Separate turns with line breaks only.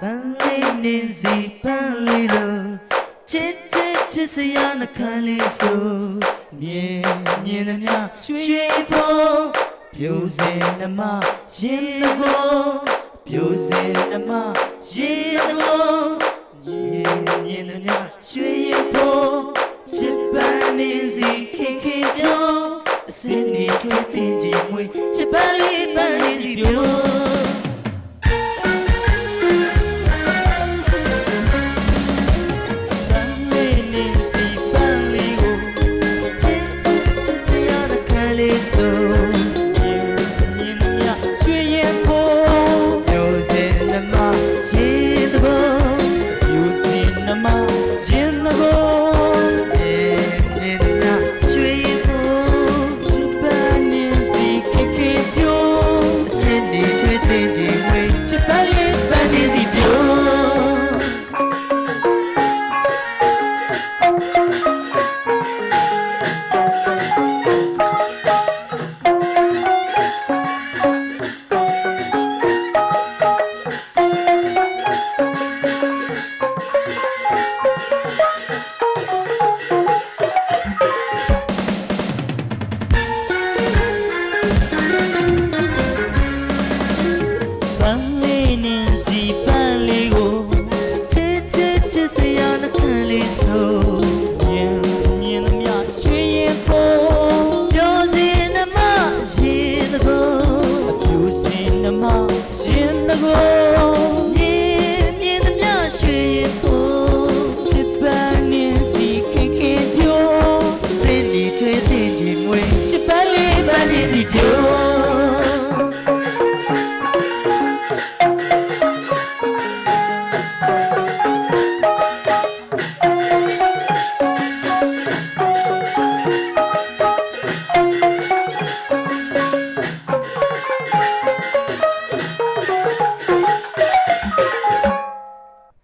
ပန်းလေးနေစီပန်းလေးလို့ချစ်ချစ်ချစ်စရာနှခမ်းလေးဆိုမြင်မြင်သမျှရွှေဖို့ပြိုစင်နှမရင်တကိုပြိုစင်နှမရင်တကိုမြင်မြင်သမျှရွှေဖို့ချစ်ပန်းနေစီခင်ခင်ပြောအစင်းနေတွေ့တင်ကြည့်မွေချစ်ပန်းလေးပ စရာနှခံလေးဆို
မြင်မြင်သမျှရွှေရင်ပေါ်
ပြောစင်နမရေသဘောအပ
ြူစင်နမရှင်တကော